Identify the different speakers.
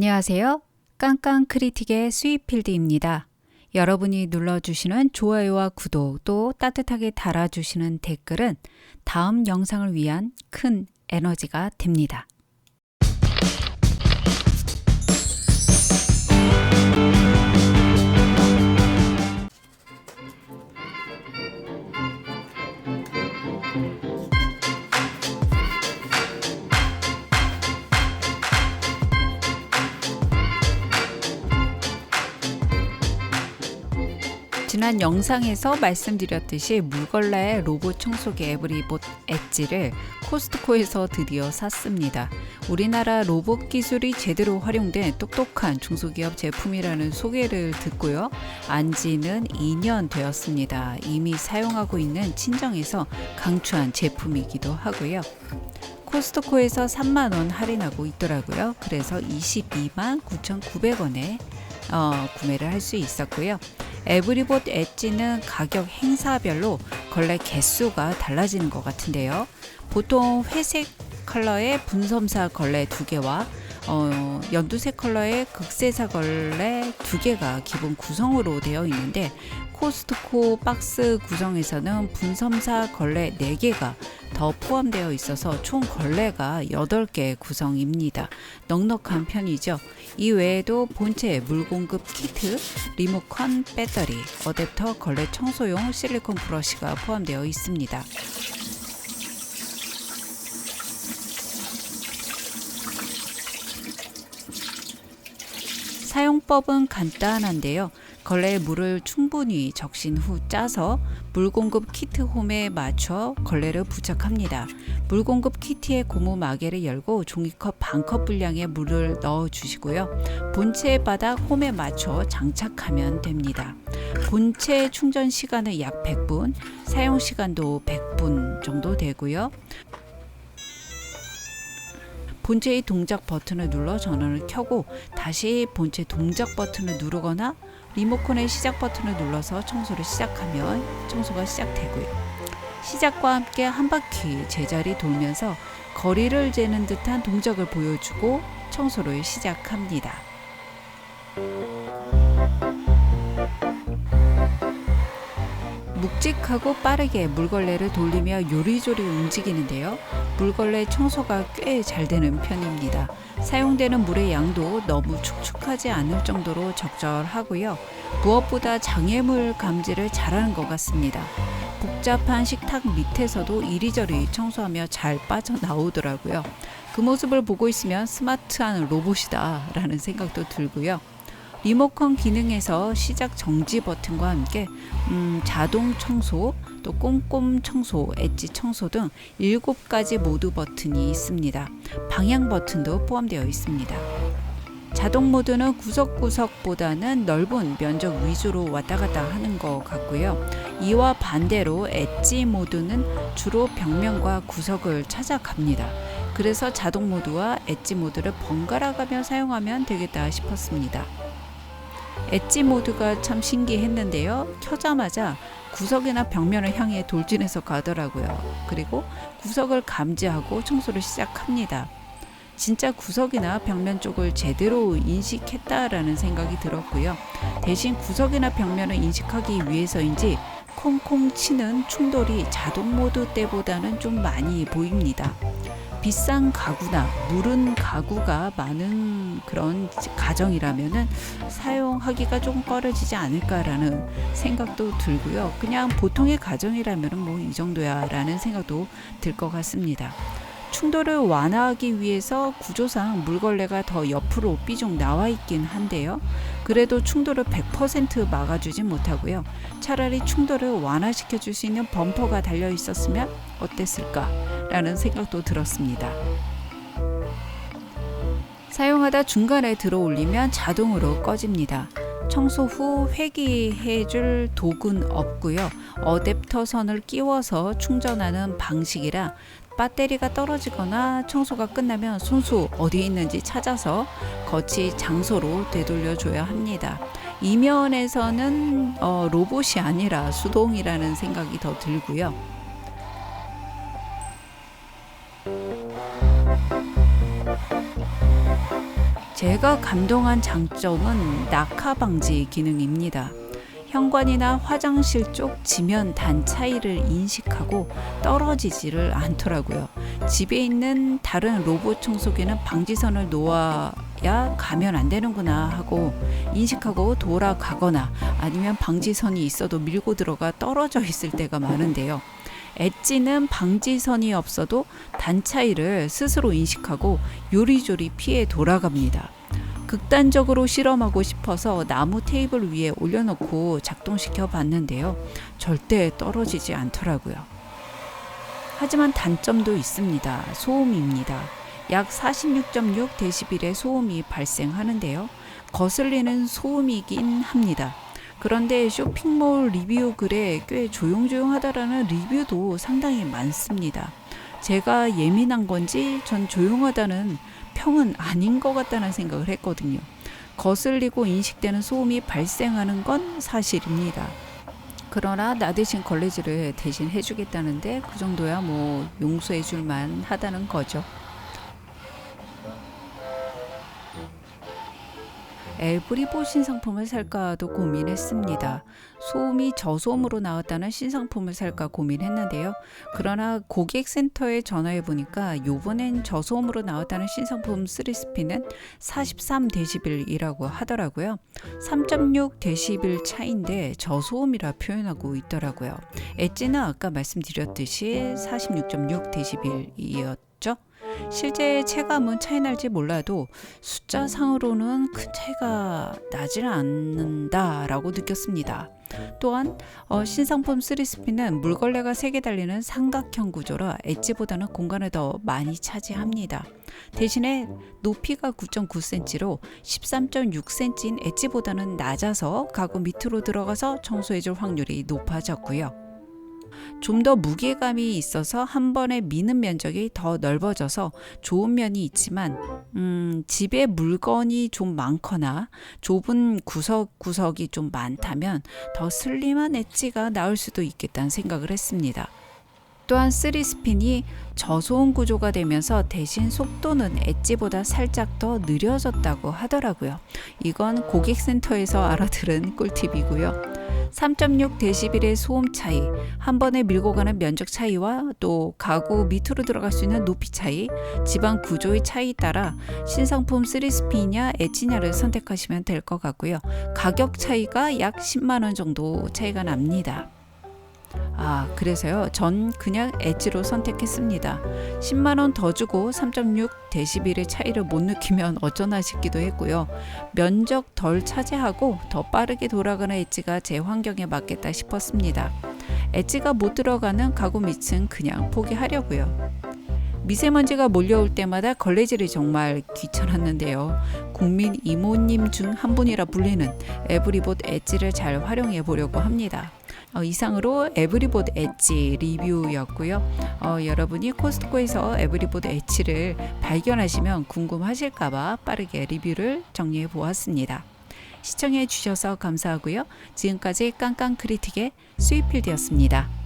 Speaker 1: 안녕하세요. 깡깡 크리틱의 스윗필드입니다. 여러분이 눌러주시는 좋아요와 구독 또 따뜻하게 달아주시는 댓글은 다음 영상을 위한 큰 에너지가 됩니다. 지난 영상에서 말씀드렸듯이 물걸레 로봇 청소기 에브리봇 엣지를 코스트코에서 드디어 샀습니다. 우리나라 로봇 기술이 제대로 활용된 똑똑한 중소기업 제품이라는 소개를 듣고요. 안 지는 2년 되었습니다. 이미 사용하고 있는 친정에서 강추한 제품이기도 하고요. 코스트코에서 3만 원 할인하고 있더라고요. 그래서 22만 9,900원에 어, 구매를 할 수 있었고요. 에브리봇 엣지는 가격 행사별로 걸레 개수가 달라지는 것 같은데요. 보통 회색 컬러의 분섬사 걸레 두 개와 어, 연두색 컬러의 극세사 걸레 두 개가 기본 구성으로 되어 있는데 코스트코 박스 구성에서는 분섬사 걸레 4개가 더 포함되어 있어서 총 걸레가 8개 구성입니다. 넉넉한 편이죠. 이 외에도 본체 물 공급 키트, 리모컨 배터리, 어댑터 걸레 청소용 실리콘 브러쉬가 포함되어 있습니다. 사용법은 간단한데요. 걸레에 물을 충분히 적신 후 짜서 물 공급 키트 홈에 맞춰 걸레를 부착합니다. 물 공급 키트의 고무 마개를 열고 종이컵 반컵 분량의 물을 넣어 주시고요. 본체 바닥 홈에 맞춰 장착하면 됩니다. 본체 충전 시간은 약 100분, 사용 시간도 100분 정도 되고요. 본체의 동작 버튼을 눌러 전원을 켜고 다시 본체 동작 버튼을 누르거나 리모컨의 시작 버튼을 눌러서 청소를 시작하면 청소가 시작되고요. 시작과 함께 한 바퀴 제자리 돌면서 거리를 재는 듯한 동작을 보여주고 청소를 시작합니다. 묵직하고 빠르게 물걸레를 돌리며 요리조리 움직이는데요. 물걸레 청소가 꽤 잘 되는 편입니다. 사용되는 물의 양도 너무 축축하지 않을 정도로 적절하고요. 무엇보다 장애물 감지를 잘하는 것 같습니다. 복잡한 식탁 밑에서도 이리저리 청소하며 잘 빠져나오더라고요. 그 모습을 보고 있으면 스마트한 로봇이다 라는 생각도 들고요. 리모컨 기능에서 시작 정지 버튼과 함께 음, 자동 청소, 또 꼼꼼 청소, 엣지 청소 등 7가지 모드 버튼이 있습니다. 방향 버튼도 포함되어 있습니다. 자동 모드는 구석구석보다는 넓은 면적 위주로 왔다 갔다 하는 것 같고요. 이와 반대로 엣지 모드는 주로 벽면과 구석을 찾아갑니다. 그래서 자동 모드와 엣지 모드를 번갈아 가며 사용하면 되겠다 싶었습니다. 엣지 모드가 참 신기했는데요. 켜자마자 구석이나 벽면을 향해 돌진해서 가더라고요. 그리고 구석을 감지하고 청소를 시작합니다. 진짜 구석이나 벽면 쪽을 제대로 인식했다라는 생각이 들었고요. 대신 구석이나 벽면을 인식하기 위해서인지 콩콩 치는 충돌이 자동 모드 때보다는 좀 많이 보입니다. 비싼 가구나 물은 가구가 많은 그런 가정이라면은 사용하기가 조금 꺼려지지 않을까라는 생각도 들고요. 그냥 보통의 가정이라면은 뭐 이 정도야라는 생각도 들 것 같습니다. 충돌을 완화하기 위해서 구조상 물걸레가 더 옆으로 삐죽 나와 있긴 한데요. 그래도 충돌을 100% 막아주지 못하고요. 차라리 충돌을 완화시켜 줄 수 있는 범퍼가 달려 있었으면 어땠을까? 라는 생각도 들었습니다. 사용하다 중간에 들어 올리면 자동으로 꺼집니다. 청소 후 회귀해줄 도구는 없고요. 어댑터 선을 끼워서 충전하는 방식이라 배터리가 떨어지거나 청소가 끝나면 손수 어디 있는지 찾아서 거치 장소로 되돌려줘야 합니다. 이면에서는 어, 로봇이 아니라 수동이라는 생각이 더 들고요. 제가 감동한 장점은 낙하 방지 기능입니다. 현관이나 화장실 쪽 지면 단 차이를 인식하고 떨어지지를 않더라고요. 집에 있는 다른 로봇 청소기는 방지선을 놓아야 가면 안 되는구나 하고 인식하고 돌아가거나 아니면 방지선이 있어도 밀고 들어가 떨어져 있을 때가 많은데요. 엣지는 방지선이 없어도 단 차이를 스스로 인식하고 요리조리 피해 돌아갑니다. 극단적으로 실험하고 싶어서 나무 테이블 위에 올려놓고 작동시켜 봤는데요. 절대 떨어지지 않더라고요. 하지만 단점도 있습니다. 소음입니다. 약 46.6 데시벨의 소음이 발생하는데요. 거슬리는 소음이긴 합니다. 그런데 쇼핑몰 리뷰 글에 꽤 조용조용하다라는 리뷰도 상당히 많습니다. 제가 예민한 건지 전 조용하다는 평은 아닌 것 같다는 생각을 했거든요. 거슬리고 인식되는 소음이 발생하는 건 사실입니다. 그러나 나 대신 걸레질을 대신 해주겠다는데 그 정도야 뭐 용서해줄 만 하다는 거죠. 에브리보 신상품을 살까도 고민했습니다. 소음이 저소음으로 나왔다는 신상품을 살까 고민했는데요. 그러나 고객센터에 전화해 보니까 요번엔 저소음으로 나왔다는 신상품 3스피는 43데시벨이라고 하더라고요. 3.6 데시벨 차인데 저소음이라 표현하고 있더라고요. 엣지는 아까 말씀드렸듯이 46.6 데시벨이었죠. 실제 체감은 차이 날지 몰라도 숫자 상으로는 큰 차이가 나질 않는다라고 느꼈습니다. 또한 어, 신상품 3스피는 물걸레가 3개 달리는 삼각형 구조라 엣지보다는 공간을 더 많이 차지합니다. 대신에 높이가 9.9cm로 13.6cm인 엣지보다는 낮아서 가구 밑으로 들어가서 청소해줄 확률이 높아졌고요. 좀 더 무게감이 있어서 한 번에 미는 면적이 더 넓어져서 좋은 면이 있지만 음, 집에 물건이 좀 많거나 좁은 구석구석이 좀 많다면 더 슬림한 엣지가 나올 수도 있겠다는 생각을 했습니다. 또한 3스핀이 저소음 구조가 되면서 대신 속도는 엣지보다 살짝 더 느려졌다고 하더라고요. 이건 고객센터에서 알아들은 꿀팁이고요. 3.6 데시벨의 소음 차이, 한 번에 밀고 가는 면적 차이와 또 가구 밑으로 들어갈 수 있는 높이 차이, 지방 구조의 차이에 따라 신상품 3스피냐 엣지냐를 선택하시면 될 것 같고요. 가격 차이가 약 10만 원 정도 차이가 납니다. 아, 그래서요. 전 그냥 엣지로 선택했습니다. 10만 원 더 주고 3.6 데시벨의 차이를 못 느끼면 어쩌나 싶기도 했고요. 면적 덜 차지하고 더 빠르게 돌아가는 엣지가 제 환경에 맞겠다 싶었습니다. 엣지가 못 들어가는 가구 밑은 그냥 포기하려고요. 미세먼지가 몰려올 때마다 걸레질이 정말 귀찮았는데요. 국민 이모님 중 한 분이라 불리는 에브리봇 엣지를 잘 활용해 보려고 합니다. 어, 이상으로 에브리보드 엣지 리뷰였고요. 어, 여러분이 코스트코에서 에브리보드 엣지를 발견하시면 궁금하실까봐 빠르게 리뷰를 정리해 보았습니다. 시청해 주셔서 감사하고요. 지금까지 깡깡 크리틱의 스위필드였습니다.